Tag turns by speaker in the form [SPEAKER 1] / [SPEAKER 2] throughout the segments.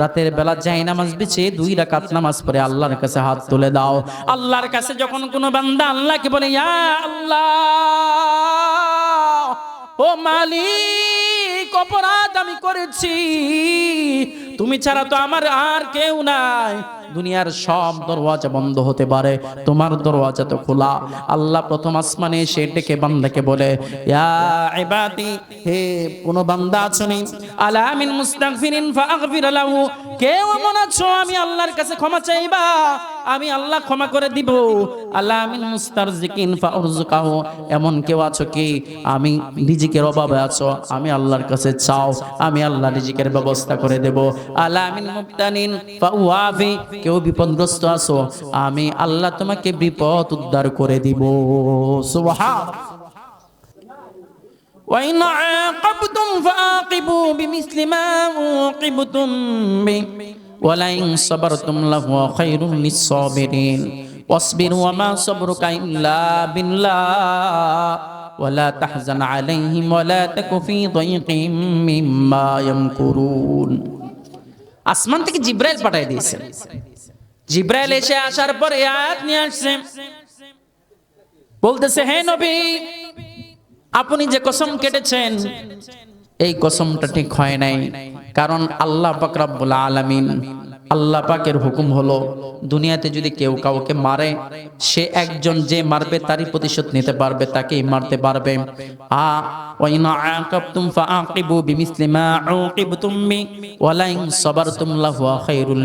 [SPEAKER 1] রাতের বেলা যাই নামাজ বিছে দুই রাকাত নামাজ পড়ে আল্লাহর কাছে হাত তুলে দাও আল্লাহর কাছে যখন কোনো বান্দা আল্লাহকে বলে ইয়া আল্লাহ ও মালি অপরাধ আমি করেছি তুমি ছাড়া তো আমার আর কেউ নাই দুনিয়ার সব দরওয়াজা বন্ধ হতে পারে তোমার দরওয়াজা তো খোলা আল্লাহ প্রথম আসমানে এসে ডেকে বান্দাকে বলে ইয়া ইবাদি হে কোন বান্দা আছো আছনি আলামিন মুস্তাগফিরিন ফাগফির লাহু কেউ এমন আছো আমি আল্লাহর কাছে ক্ষমা চাইবা আমি আল্লাহ ক্ষমা করে দিব আল্লাহ আমি মুস্তারজিকিন ফাউরজুকাহু এমন কেউ আছো কি আমি নিজেকে অভাবে আছো আমি আল্লাহর কাছে চাও আমি আল্লাহ নিজেকে ব্যবস্থা করে দেব আল্লাহ আমিন মুক্তানিন ফাউয়াফি কেউ বিপদগ্রস্ত আসো আমি আল্লাহ তোমাকে বিপদ উদ্ধার করে দিব সুবাহা وإن عاقبتم فعاقبوا بمثل ما عوقبتم به ولئن صبرتم لهو خير للصابرين واصبر وما صبرك إلا بالله ولا تحزن عليهم ولا تك في ضيق مما يمكرون আসমান থেকে জিব্রাইল পাঠাই দিয়েছেন জিব্রাইল এসে আসার পর আয়াত নিয়ে আসছে বলতেছে হে নবী আপনি যে কসম কেটেছেন এই কসমটা ঠিক হয় নাই কারণ আল্লাহ পাক রব্বুল আলামিন আল্লাহ পাকের হুকুম হলো দুনিয়াতে যদি কেউ কাউকে মারে সে একজন যে মারবে তারই প্রতিশোধ নিতে পারবে তাকেই মারতে পারবে আ ওয়াইনা আকাবতুম ফাআকিবু বিমিসলি মা উকিবতুম মি সাবারতুম লাহুয়া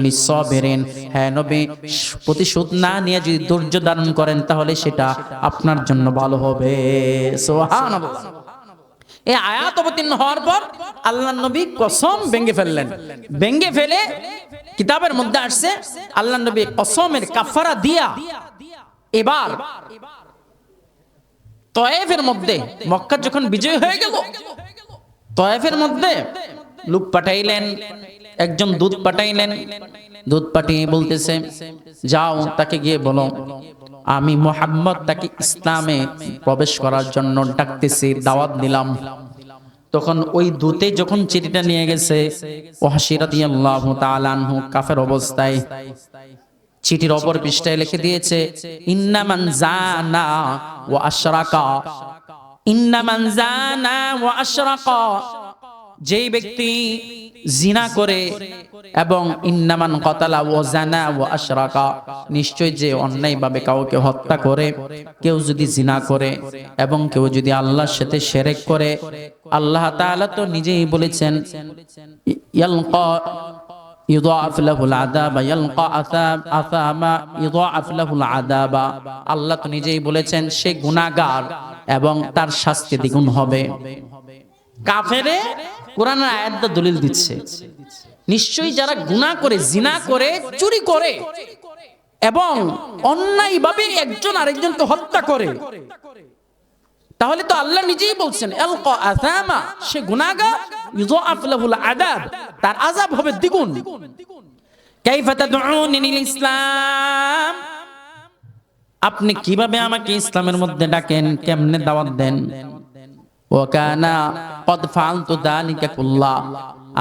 [SPEAKER 1] লিসাবিরিন হ্যাঁ নবী প্রতিশোধ না নিয়ে যদি ধৈর্য ধারণ করেন তাহলে সেটা আপনার জন্য ভালো হবে সুবহানাল্লাহ এই আয়াত অবতীর্ণ হওয়ার পর আল্লাহ নবী কসম ভেঙে ফেললেন ভেঙে ফেলে কিতাবের মধ্যে আসছে আল্লাহ নবী কসমের কাফারা দিয়া এবার তয়েফের মধ্যে মক্কা যখন বিজয় হয়ে গেল তয়েফের মধ্যে লুক পাঠাইলেন একজন দুধ পাঠাইলেন দুধ পাঠিয়ে বলতেছে যাও তাকে গিয়ে বলো আমি মোহাম্মদ তাকে ইসলামে প্রবেশ করার জন্য ডাকতেছি দাওয়াত দিলাম তখন ওই দূতে যখন চিঠিটা নিয়ে গেছে ওহাসিরাদিয়াল্লাহু তাআলা কাফের অবস্থায় চিঠির অপর পৃষ্ঠায় লিখে দিয়েছে ইন্নামান জানা ও আশরাকা ইন্নামান জানা ও আশরাকা যেই ব্যক্তি জিনা করে এবং ইন্নামান কতালা ও জানা ও আশরাকা নিশ্চয় যে অন্যায়ভাবে কাউকে হত্যা করে কেউ যদি জিনা করে এবং কেউ যদি আল্লাহর সাথে সেরেক করে আল্লাহ তাআলা তো নিজেই বলেছেন ইয়ালকা يضاعف له العذاب يلقى আসামা يضاعف له العذاب আল্লাহ তো নিজেই বলেছেন সে গুনাহগার এবং তার শাস্তি দ্বিগুণ হবে কাফেরে কোরআন আয়াতটা দলিল দিচ্ছে নিশ্চয়ই যারা গুণা করে জিনা করে চুরি করে এবং অন্যায় ভাবে একজন আরেকজনকে হত্যা করে তাহলে তো আল্লাহ নিজেই বলছেন সে আদাব তার আজাব হবে দ্বিগুণ ইসলাম আপনি কিভাবে আমাকে ইসলামের মধ্যে ডাকেন কেমনে দাওয়াত দেন ওয়াকানা কদ ফালতু দালিকা কুল্লা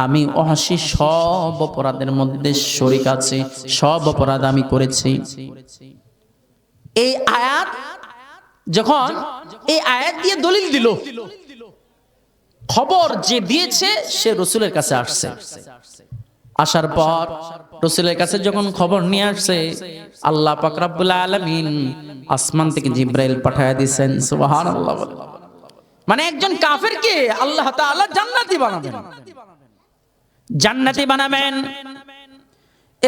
[SPEAKER 1] আমি অহাসি সব অপরাধের মধ্যে শরিক আছে সব অপরাধ আমি করেছি এই আয়াত যখন এই আয়াত দিয়ে দলিল দিল খবর যে দিয়েছে সে রসুলের কাছে আসছে আসার পর রসুলের কাছে যখন খবর নিয়ে আসছে আল্লাহ পাকরাবুল আলমিন আসমান থেকে জিব্রাইল পাঠায় দিয়েছেন সুবাহ আল্লাহ মানে একজন কে আল্লাহ জান্নাতি বানাবেন জান্নাতি বানাবেন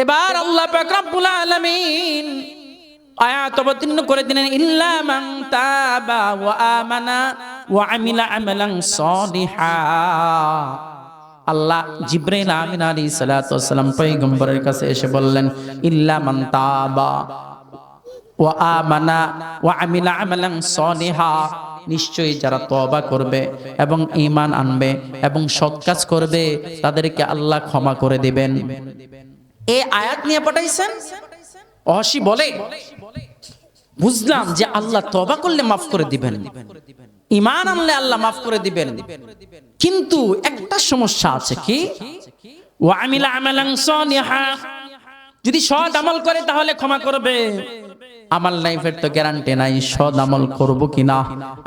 [SPEAKER 1] এবার আল্লাহ পাক রব্বুল আয়াত অবতীর্ণ করে দিলেন ইল্লা মান তাবা ওয়া আমানা ওয়া আমিলা আমালান আল্লাহ জিব্রাইল আমিন আলাইহিস সালাতু পয়গম্বরের কাছে এসে বললেন ইল্লা মান তাবা ওয়া আমানা ওয়া আমিলা আমালান সলিহা নিশ্চয়ই যারা তবা করবে এবং ইমান আনবে এবং সৎ কাজ করবে তাদেরকে আল্লাহ ক্ষমা করে দিবেন এ আয়াত নিয়ে পাঠাইছেন অহসি বলে বুঝলাম যে আল্লাহ তবা করলে মাফ করে দিবেন ইমান আনলে আল্লাহ মাফ করে দিবেন কিন্তু একটা সমস্যা আছে কি যদি সৎ আমল করে তাহলে ক্ষমা করবে আমার লাইফের তো গ্যারান্টি নাই সদ আমল করব কিনা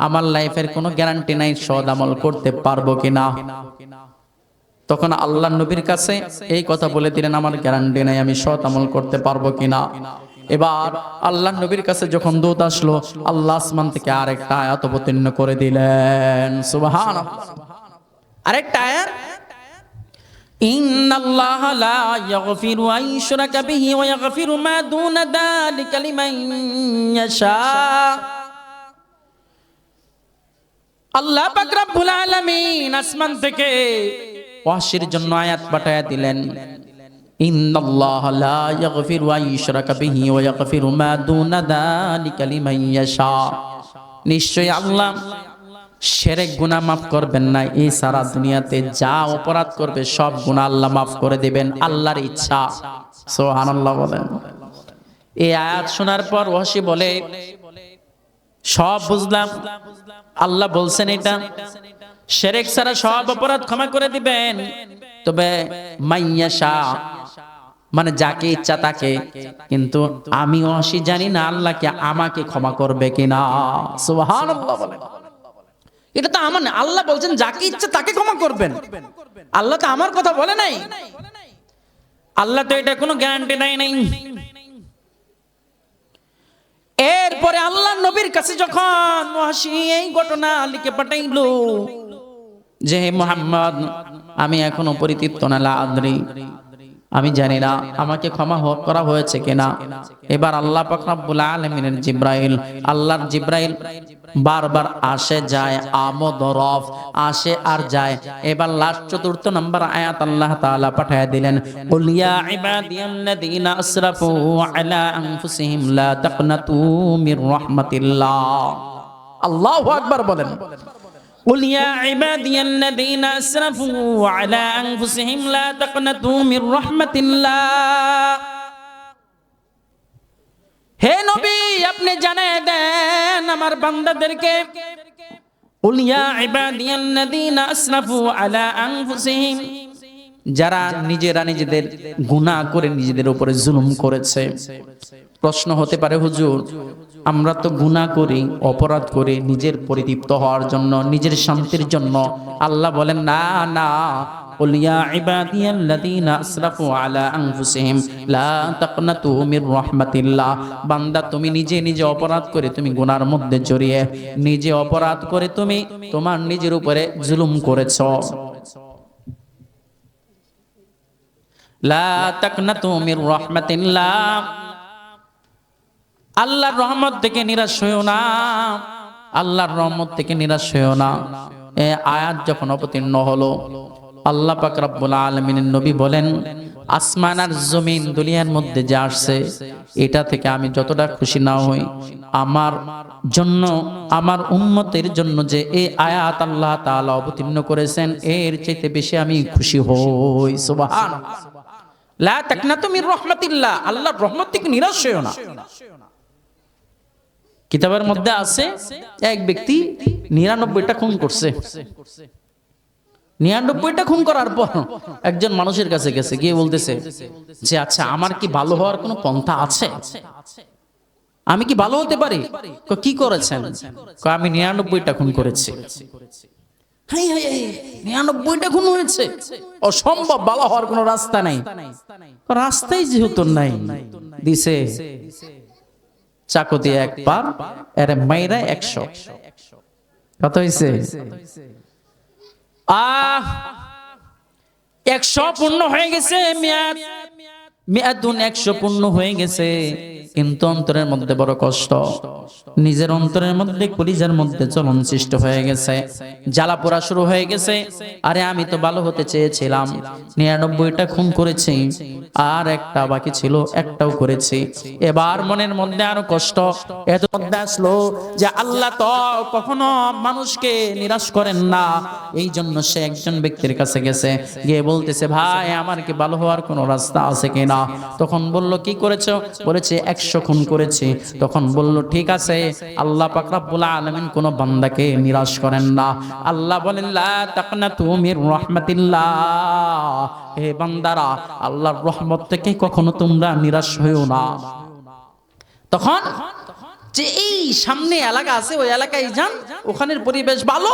[SPEAKER 1] আমার লাইফের কোনো গ্যারান্টি নাই সদ আমল করতে পারবো কিনা তখন আল্লাহ নবীর কাছে এই কথা বলে দিলেন আমার গ্যারান্টি নাই আমি সৎ আমল করতে পারবো কিনা এবার আল্লাহ নবীর কাছে যখন দূত আসলো আল্লাহ আসমান থেকে আরেকটা আয়াত অবতীর্ণ করে দিলেন সুবাহ আরেকটা আয়াত إن الله لا يغفر أن يشرك به ويغفر ما دون ذلك لمن يشاء আল্লাহ পাক রব্বুল আলামিন আসমান থেকে ওয়াশির জন্য আয়াত পাঠায়া দিলেন ইন্নাল্লাহ লা ইয়াগফিরু আন ইউশরাকা বিহি ওয়া ইয়াগফিরু মা দুনা যালিকা লিমান ইয়াশা নিশ্চয়ই আল্লাহ সেরেক গুণা মাফ করবেন না এই সারা দুনিয়াতে যা অপরাধ করবে সব গুণা আল্লাহ মাফ করে দেবেন আল্লাহর ইচ্ছা সোহানাল্লাহ বলেন এই আয়াত শোনার পর ওয়াসি বলে সব বুঝলাম আল্লাহ বলছেন এটা সেরেক সারা সব অপরাধ ক্ষমা করে দিবেন তবে মাইয়া শাহ মানে যাকে ইচ্ছা তাকে কিন্তু আমি ওয়াসি জানি না আল্লাহকে আমাকে ক্ষমা করবে কিনা সুবহানাল্লাহ বলে এটা তো আমার আল্লাহ বলছেন যাকে ইচ্ছা তাকে ক্ষমা করবেন আল্লাহ তো আমার কথা বলে নাই আল্লাহ তো এটা কোনো গ্যারান্টি নাই নাই এরপরে আল্লাহ নবীর কাছে যখন এই ঘটনা লিখে পাঠাইলো যে হে মোহাম্মদ আমি এখনো পরিতৃপ্ত না লাদ্রি আমি জানি না আমাকে ক্ষমা করা হয়েছে কিনা এবার আল্লাহ পাকরাবুল আলমিনের জিব্রাইল আল্লাহর জিব্রাইল বারবার আসে যায় আমদ রফ আসে আর যায় এবার লাস্ট চতুর্থ নম্বর আয়াত আল্লাহ তালা পাঠিয়ে দিলেন কুল ইয়া আসরাফু আলা আনফুসিহিম লা তাকনাতু মির রাহমাতিল্লাহ আল্লাহু আকবার বলেন قل يا عبادي الذين أسرفوا على أنفسهم لا تقنطوا من رحمة الله হে নবী আপনি জানিয়ে দেন আমার বান্দাদেরকে قل يا عبادي الذين أسرفوا على أنفسهم যারা নিজেরা নিজেদের গুনাহ করে নিজেদের উপরে জুলুম করেছে প্রশ্ন হতে পারে হুজুর আমরা তো গুণা করি অপরাধ করি নিজের পরিদীপ্ত হওয়ার জন্য নিজের শান্তির জন্য আল্লাহ বলেন না না রহমতিল্লা তুমি মধ্যে জড়িয়ে নিজে অপরাধ করে তুমি তোমার নিজের উপরে জুলুম করেছো আল্লাহর রহমত থেকে নিরাশ হয়েও না আল্লাহর রহমত থেকে নিরাশ হয়েও না এ আয়াত যখন অবতীর্ণ হলো আল্লাহ পাক রব্বুল আলমিনের নবী বলেন আসমান আর জমিন দুনিয়ার মধ্যে যা আসছে এটা থেকে আমি যতটা খুশি না হই আমার জন্য আমার উন্মতের জন্য যে এ আয়াত আল্লাহ তাআলা অবতীর্ণ করেছেন এর চাইতে বেশি আমি খুশি হই সুবহান লা তাকনাতু মির রাহমাতিল্লাহ আল্লাহর রহমত থেকে নিরাশ হইও না কিতাবের মধ্যে আছে এক ব্যক্তি নিরানব্বইটা খুন করছে নিরানব্বইটা খুন করার পর একজন মানুষের কাছে গেছে গিয়ে বলতেছে যে আচ্ছা আমার কি ভালো হওয়ার কোনো পন্থা আছে আমি কি ভালো হতে পারি কি করেছেন আমি নিরানব্বইটা খুন করেছি নিরানব্বইটা খুন হয়েছে অসম্ভব ভালো হওয়ার কোন রাস্তা নাই রাস্তাই যেহেতু নাই দিছে চাকু দিয়ে একবার এর মাইরা একশো কত হয়েছে আহ একশো পূর্ণ হয়ে গেছে মেয়াদ মেয়াদুন একশো পূর্ণ হয়ে গেছে কিন্তু অন্তরের মধ্যে বড় কষ্ট নিজের অন্তরের মধ্যে কলিজার মধ্যে চলন সৃষ্ট হয়ে গেছে জ্বালা পোড়া শুরু হয়ে গেছে আরে আমি তো ভালো হতে চেয়েছিলাম নিরানব্বইটা খুন করেছি আর একটা বাকি ছিল একটাও করেছি এবার মনের মধ্যে আরো কষ্ট এত মধ্যে আসলো যে আল্লাহ তো কখনো মানুষকে নিরাশ করেন না এই জন্য সে একজন ব্যক্তির কাছে গেছে গিয়ে বলতেছে ভাই আমার কি ভালো হওয়ার কোনো রাস্তা আছে কি না তখন বলল কি করেছো বলেছে একশো খুন করেছি তখন বলল ঠিক আছে আল্লাহ পাকরাবুল আলমিন কোনো বান্দাকে নিরাশ করেন না আল্লাহ বলেন লা তাকনা তুমি রহমাতিল্লাহ হে বান্দারা আল্লাহর রহমত থেকে কখনো তোমরা নিরাশ হয়েও না তখন যে এই সামনে এলাকা আছে ওই এলাকায় যান ওখানের পরিবেশ ভালো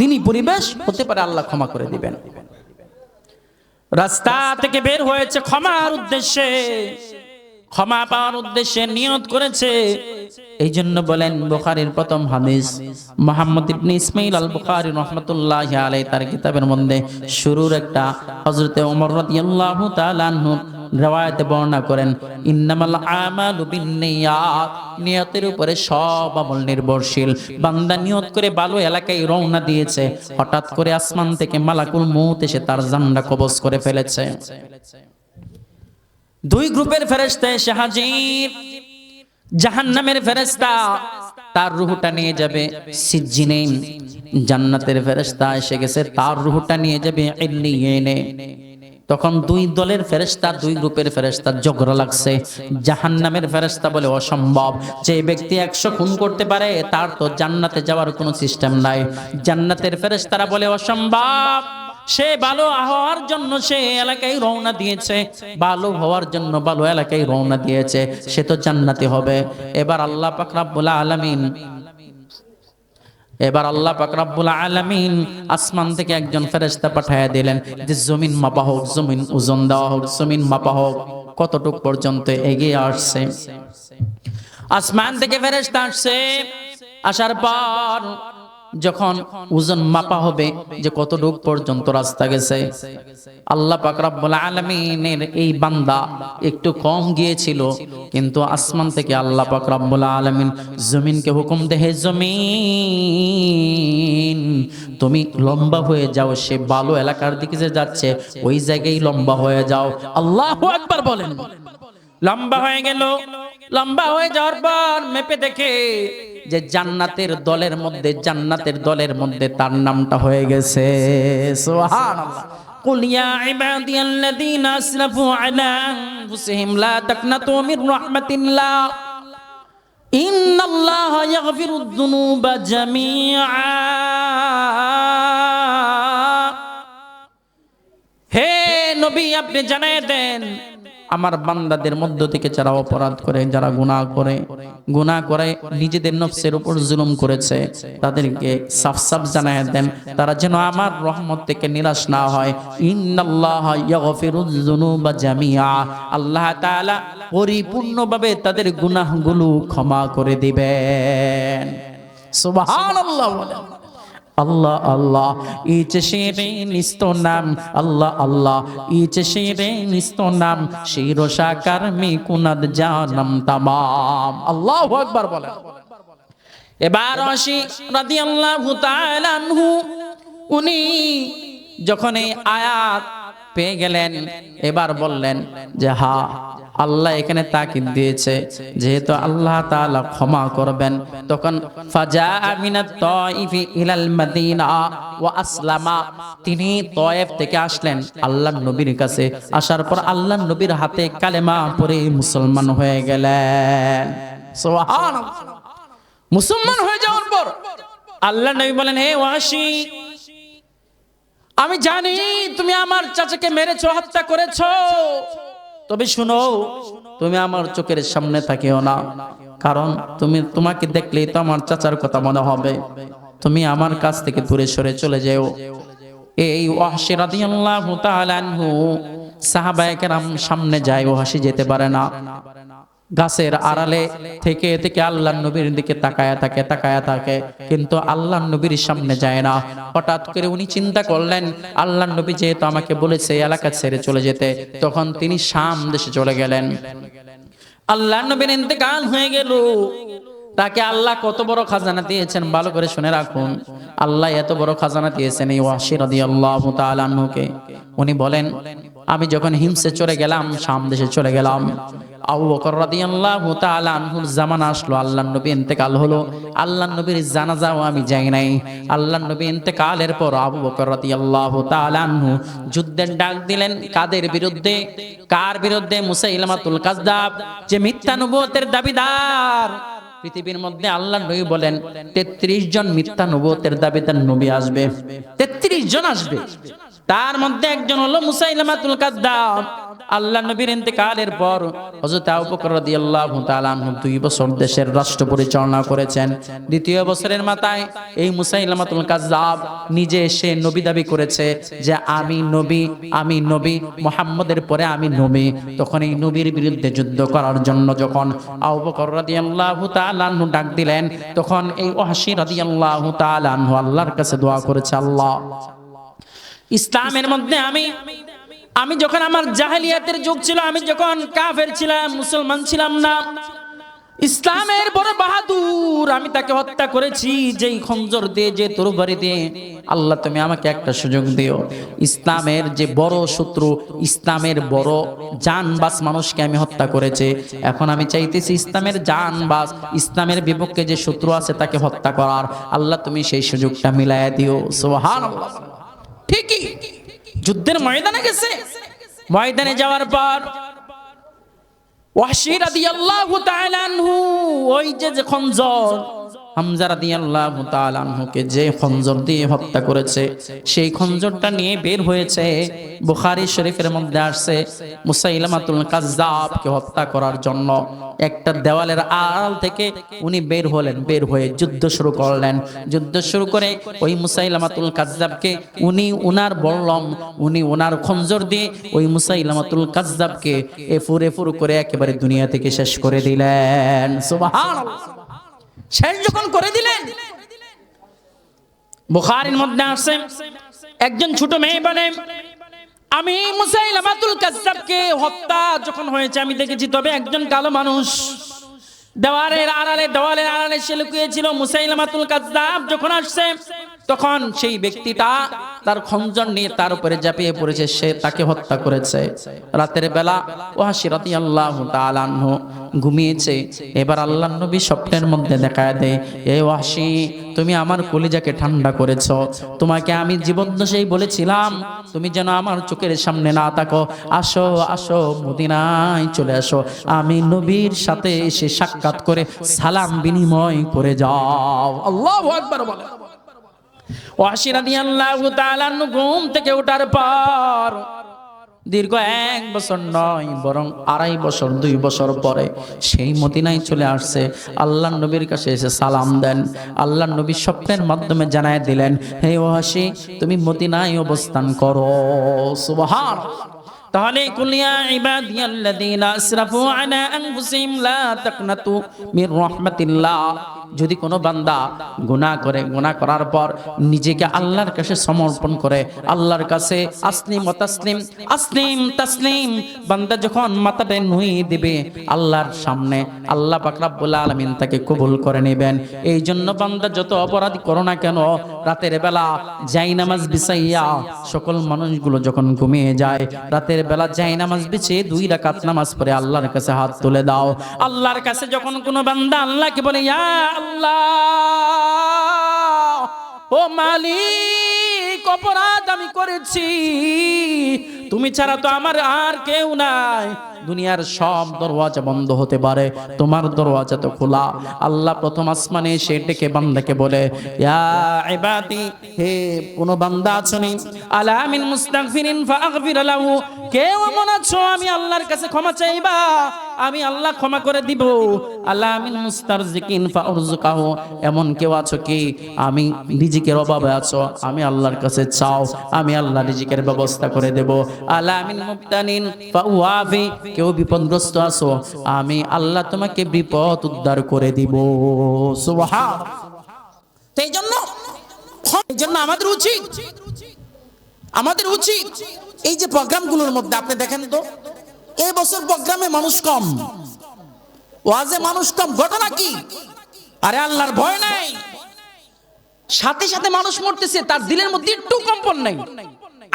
[SPEAKER 1] দিনই পরিবেশ হতে পারে আল্লাহ ক্ষমা করে দিবেন রাস্তা থেকে বের হয়েছে ক্ষমার উদ্দেশ্যে ক্ষমা পাওয়ার উদ্দেশ্যে নিয়ত করেছে এই জন্য বলেন বুখারীর প্রথম হাদিস মোহাম্মদ ইবনে ইসমাইল আল বুখারী রাহমাতুল্লাহ আলাইহি তার কিতাবের মধ্যে শুরুর একটা হযরতে ওমর রাদিয়াল্লাহু তাআলা আনহু বর্ণনা করেন ইন্নামাল আমালু বিন্নিয়াত নিয়তের উপরে সব আমল নির্ভরশীল বান্দা নিয়ত করে ভালো এলাকায় রওনা দিয়েছে হঠাৎ করে আসমান থেকে মালাকুল মউত এসে তার জান্ডা কবজ করে ফেলেছে দুই গ্রুপের ফেরেস্তা শাহাজির জাহান নামের ফেরেস্তা তার রুহটা নিয়ে যাবে সিজ্জিনে জান্নাতের ফেরেস্তা এসে গেছে তার রুহটা নিয়ে যাবে এনে তখন দুই দলের ফেরেস্তা দুই গ্রুপের ফেরেস্তা ঝগড়া লাগছে জাহান নামের ফেরেস্তা বলে অসম্ভব যে ব্যক্তি একশো খুন করতে পারে তার তো জান্নাতে যাওয়ার কোনো সিস্টেম নাই জান্নাতের ফেরেস্তারা বলে অসম্ভব সে ভালো হওয়ার জন্য সে এলাকায় রওনা দিয়েছে ভালো হওয়ার জন্য ভালো এলাকায় রওনা দিয়েছে সে তো জান্নাতি হবে এবার আল্লাহ পাক রাব্বুল আলামিন এবার আল্লাহ পাকরাবুল আলামিন আসমান থেকে একজন ফেরেস্তা পাঠাইয়া দিলেন যে জমিন মাপা হোক জমিন ওজন দেওয়া হোক জমিন মাপা হোক কতটুক পর্যন্ত এগিয়ে আসছে আসমান থেকে ফেরেস্তা আসছে আসার পর যখন ওজন মাপা হবে যে কত রোগ পর্যন্ত রাস্তা গেছে আল্লাহ পাক রব্বুল আলামিনের এই বান্দা একটু কম গিয়েছিল কিন্তু আসমান থেকে আল্লাহ পাক রব্বুল আলামিন জমিনকে হুকুম দেহে জমিন তুমি লম্বা হয়ে যাও সে বালু এলাকার দিকে যে যাচ্ছে ওই জায়গায় লম্বা হয়ে যাও আল্লাহু আকবার বলেন লম্বা হয়ে গেল লম্বা হয়ে যাওয়ার পর মেপে দেখে যে জান্নাতের দলের মধ্যে জান্নাতের দলের মধ্যে তার নামটা হয়ে গেছে সুবহানাল্লাহ قل يا عبادي الذين اسرفوا على انفسهم لا تقنطوا من رحمه الله ان الله يغفر الذنوب جميعا হে নবী আপনি জানায় দেন আমার বান্দাদের মধ্য থেকে যারা অপরাধ করে যারা গুণা করে গুণা করে নিজেদের নফসের উপর জুলুম করেছে তাদেরকে সাফ সাফ জানায় দেন তারা যেন আমার রহমত থেকে নিরাশ না হয় ইন্নাল্লাহ ইয়াগফিরুজ যুনুবা জামিয়া আল্লাহ তাআলা পরিপূর্ণভাবে তাদের গুনাহগুলো ক্ষমা করে দিবেন সুবহানাল্লাহ বলেন আল্লাহ আল্লাহ ইচ শিরে নিস্ত নাম আল্লাহ আল্লাহ ইচ শিরে নিস্ত নাম শির সাকার মি কুনাদ জানম তামাম আল্লাহ একবার বলেন এবার অসি রাদি আল্লাহ তাআলা উনি যখন এই আয়াত পেয়ে গেলেন এবার বললেন যে হা আল্লাহ এখানে তাকিদ দিয়েছে যেহেতু আল্লাহ তাআলা ক্ষমা করবেন তখন ফাজা আমিনা তাইফি ইলাল মদিনা ওয়া আসলামা তিনি তয়েব থেকে আসলেন আল্লাহর নবীর কাছে আসার পর আল্লাহর নবীর হাতে কালেমা পড়ে মুসলমান হয়ে গেলেন সুবহানাল্লাহ মুসলমান হয়ে যাওয়ার পর আল্লাহ নবী বলেন হে ওয়াশি আমি জানি তুমি আমার চাচাকে মেরেছ হত্যা করেছ তবে শুনো তুমি আমার চোখের সামনে থাকিও না কারণ তুমি তোমাকে দেখলেই তো আমার চাচার কথা মনে হবে তুমি আমার কাছ থেকে দূরে সরে চলে যেও এই ওয়াহশি রাদিয়াল্লাহু তাআলা আনহু সাহাবায়ে কেরাম সামনে যায় ওয়াহশি যেতে পারে না গাছের আড়ালে থেকে থেকে আল্লাহ নবীর দিকে তাকায়া থাকে তাকায়া থাকে কিন্তু আল্লাহ নবীর সামনে যায় না হঠাৎ করে উনি চিন্তা করলেন আল্লাহ নবী যেহেতু আমাকে বলেছে এলাকা ছেড়ে চলে যেতে তখন তিনি শাম দেশে চলে গেলেন আল্লাহ নবীর ইন্তেকাল হয়ে গেল তাকে আল্লাহ কত বড় খাজানা দিয়েছেন ভালো করে শুনে রাখুন আল্লাহ এত বড় খাজানা দিয়েছেন এই ওয়াশিরাদি আল্লাহ তালকে উনি বলেন আমি যখন হিমসে চলে গেলাম শাম দেশে চলে গেলাম আবু বকর রাদিয়াল্লাহু তাআলা আনহুর জামানা আসলো আল্লাহর নবী ইন্তেকাল হলো আল্লাহর নবীর জানাজাও আমি যাই নাই আল্লাহর নবী ইন্তেকালের পর আবু বকর রাদিয়াল্লাহু তাআলা আনহু যুদ্ধের ডাক দিলেন কাদের বিরুদ্ধে কার বিরুদ্ধে মুসাইলামাতুল কাযযাব যে মিথ্যা নবুয়তের দাবিদার পৃথিবীর মধ্যে আল্লাহ নবী বলেন তেত্রিশ জন মিথ্যা নবুয়তের দাবিদার নবী আসবে তেত্রিশ জন আসবে তার মধ্যে একজন হলো মুসাইলামাতুল কাদ্দাব আল্লাহ নবীর ইন্তেকালের পর হযরত আবু বকর রাদিয়াল্লাহু তাআলা আনহু দুই বছর দেশের রাষ্ট্র পরিচালনা করেছেন দ্বিতীয় বছরের মাথায় এই মুসাইলামাতুল কাযযাব নিজে এসে নবী দাবি করেছে যে আমি নবী আমি নবী মুহাম্মাদের পরে আমি নবী তখন এই নবীর বিরুদ্ধে যুদ্ধ করার জন্য যখন আবু বকর রাদিয়াল্লাহু তাআলা আনহু ডাক দিলেন তখন এই ওয়াহশী রাদিয়াল্লাহু তাআলা আনহু আল্লাহর কাছে দোয়া করেছে আল্লাহ ইসলামের মধ্যে আমি আমি যখন আমার জাহেলিয়াতের যুগ ছিল আমি যখন কাফের ছিলাম মুসলমান ছিলাম না ইসলামের বড় বাহাদুর আমি তাকে হত্যা করেছি যেই খঞ্জর দিয়ে যে তরবারি দিয়ে আল্লাহ তুমি আমাকে একটা সুযোগ দিও ইসলামের যে বড় শত্রু ইসলামের বড় বাস মানুষকে আমি হত্যা করেছে এখন আমি চাইতেছি ইসলামের বাস ইসলামের বিপক্ষে যে শত্রু আছে তাকে হত্যা করার আল্লাহ তুমি সেই সুযোগটা মিলাইয়া দিও সোহান ঠিকই যুদ্ধের ময়দানে গেছে ময়দানে যাওয়ার পর ওয়াশির তাআলা আনহু ওই যে যখন জ্বর যে খঞ্জর দিয়ে হত্যা করেছে সেই খঞ্জরটা নিয়ে বের হয়েছে বুখারি শরীফের মধ্যে আসছে মুসাইলামাতুল হত্যা করার জন্য একটা দেওয়ালের আড়াল থেকে উনি বের হলেন বের হয়ে যুদ্ধ শুরু করলেন যুদ্ধ শুরু করে ওই মুসাইলামাতুল কাজ্জাবকে উনি উনার বললম উনি ওনার খঞ্জর দিয়ে ওই মুসাইলামাতুল কাজ্জাবকে এফুর এফুর করে একেবারে দুনিয়া থেকে শেষ করে দিলেন শেষ যখন করে দিলেন বুখারের মধ্যে আসছে একজন ছোট মেয়ে বলে আমি মুসাইলামাতুল কাজ্জাবকে হত্যা যখন হয়েছে আমি দেখেছি তবে একজন কালো মানুষ দেওয়ালের আড়ালে দেওয়ালের আড়ালে সে লুকিয়েছিল মুসাইলামাতুল কাজ্জাব যখন আসছে তখন সেই ব্যক্তিটা তার খঞ্জন নিয়ে তার উপরে ঝাঁপিয়ে পড়েছে সে তাকে হত্যা করেছে রাতের বেলা ওহা ওহাসিরাতি আল্লাহ তালাহ ঘুমিয়েছে এবার আল্লাহ নবী স্বপ্নের মধ্যে দেখা দেয় এ ওয়াসি তুমি আমার কলিজাকে ঠান্ডা করেছ তোমাকে আমি জীবদ্দশাই বলেছিলাম তুমি যেন আমার চোখের সামনে না থাকো আসো আসো মদিনায় চলে আসো আমি নবীর সাথে এসে সাক্ষাৎ করে সালাম বিনিময় করে যাও আল্লাহ একবার বলে ঘুম থেকে পর দীর্ঘ এক বছর নয় বরং আড়াই বছর দুই বছর পরে সেই মদিনায় চলে আসছে আল্লাহ নবীর কাছে এসে সালাম দেন আল্লাহ নবী স্বপ্নের মাধ্যমে জানায় দিলেন হে ওহাসি তুমি মদিনায় অবস্থান করো সুবহান তাহলে কুলিয়া ইবাদিয়াল্লাযীনা আসরাফু আলা আনফুসিহিম লা তাকনাতু মির রাহমাতিল্লাহ যদি কোনো বান্দা গুণা করে গুণা করার পর নিজেকে আল্লাহর কাছে সমর্পণ করে আল্লাহর কাছে আসলিম ও তাসলিম আসলিম তাসলিম বান্দা যখন মাথাটা নুই দিবে আল্লাহর সামনে আল্লাহ পাকরাবুল আলমিন তাকে কবুল করে নেবেন এই জন্য বান্দা যত অপরাধ করো না কেন রাতের বেলা যাই নামাজ বিছাইয়া সকল মানুষগুলো যখন ঘুমিয়ে যায় রাতের বেলা যাই নামাজ বিছে দুই রাকাত নামাজ পড়ে আল্লাহর কাছে হাত তুলে দাও আল্লাহর কাছে যখন কোনো বান্দা আল্লাহকে বলে ইয়া আল্লাহ ও মালিক অপরাধ আমি করেছি তুমি ছাড়া তো আমার আর কেউ নাই দুনিয়ার সব দরওয়াজা বন্ধ হতে পারে তোমার দরওয়াজা তো খোলা আল্লাহ প্রথম আসমানে এসে ডেকে বান্দাকে বলে ইয়া ইবাদি হে কোন বান্দা আছো নি আলামিন মুস্তাগফিরিন ফাগফির লাহু কেউ এমন আছো আমি আল্লাহর কাছে ক্ষমা চাইবা আমি আল্লাহ ক্ষমা করে দিব আলামিন মুস্তারজিকিন ফাউরজুকাহু এমন কেউ আছো কি আমি নিজেকে অভাবে আছো আমি আল্লাহর কাছে চাও আমি আল্লাহ রিজিকের ব্যবস্থা করে দেব আলামিন মুক্তানিন ফাউয়াফি কেউ বিপদগ্রস্ত আছো আমি আল্লাহ তোমাকে বিপদ উদ্ধার করে দিব সুবহান এই জন্য এই জন্য আমাদের উচিত আমাদের উচিত এই যে প্রোগ্রামগুলোর মধ্যে আপনি দেখেন তো এই বছর প্রোগ্রামে মানুষ কম ওয়াজে মানুষ কম ঘটনা কি আরে আল্লাহর ভয় নাই সাথে সাথে মানুষ মরতেছে তার দিলের মধ্যে একটু কম্পন নাই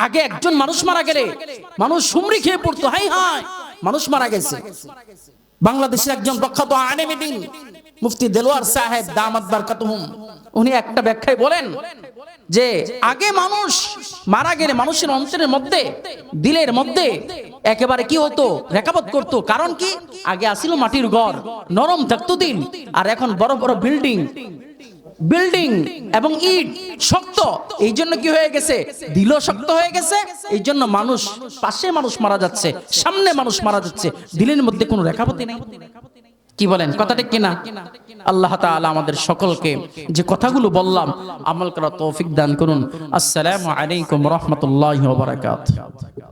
[SPEAKER 1] আগে একজন মানুষ মারা গেলে মানুষ সুমরি খেয়ে পড়তো হাই হাই মানুষ মারা গেছে বাংলাদেশের একজন প্রখ্যাত আনেমিদিন মুফতি দেলোয়ার সাহেব দামাদ বারকাতুহুম উনি একটা ব্যাখ্যায় বলেন যে আগে মানুষ মারা গেলে মানুষের অন্তরের মধ্যে দিলের মধ্যে একেবারে কি হতো রেখাবত করত কারণ কি আগে আসিল মাটির ঘর নরম থাকতো দিন আর এখন বড় বড় বিল্ডিং বিল্ডিং এবং ইট শক্ত এই জন্য কি হয়ে গেছে দিল শক্ত হয়ে গেছে এই জন্য মানুষ পাশে মানুষ মারা যাচ্ছে সামনে মানুষ মারা যাচ্ছে দিলের মধ্যে কোনো রেখাপতি নেই কি বলেন কথাটা কিনা আল্লাহ তাআলা আমাদের সকলকে যে কথাগুলো বললাম আমল করা তৌফিক দান করুন আসসালামু আলাইকুম রহমতুল্লাহ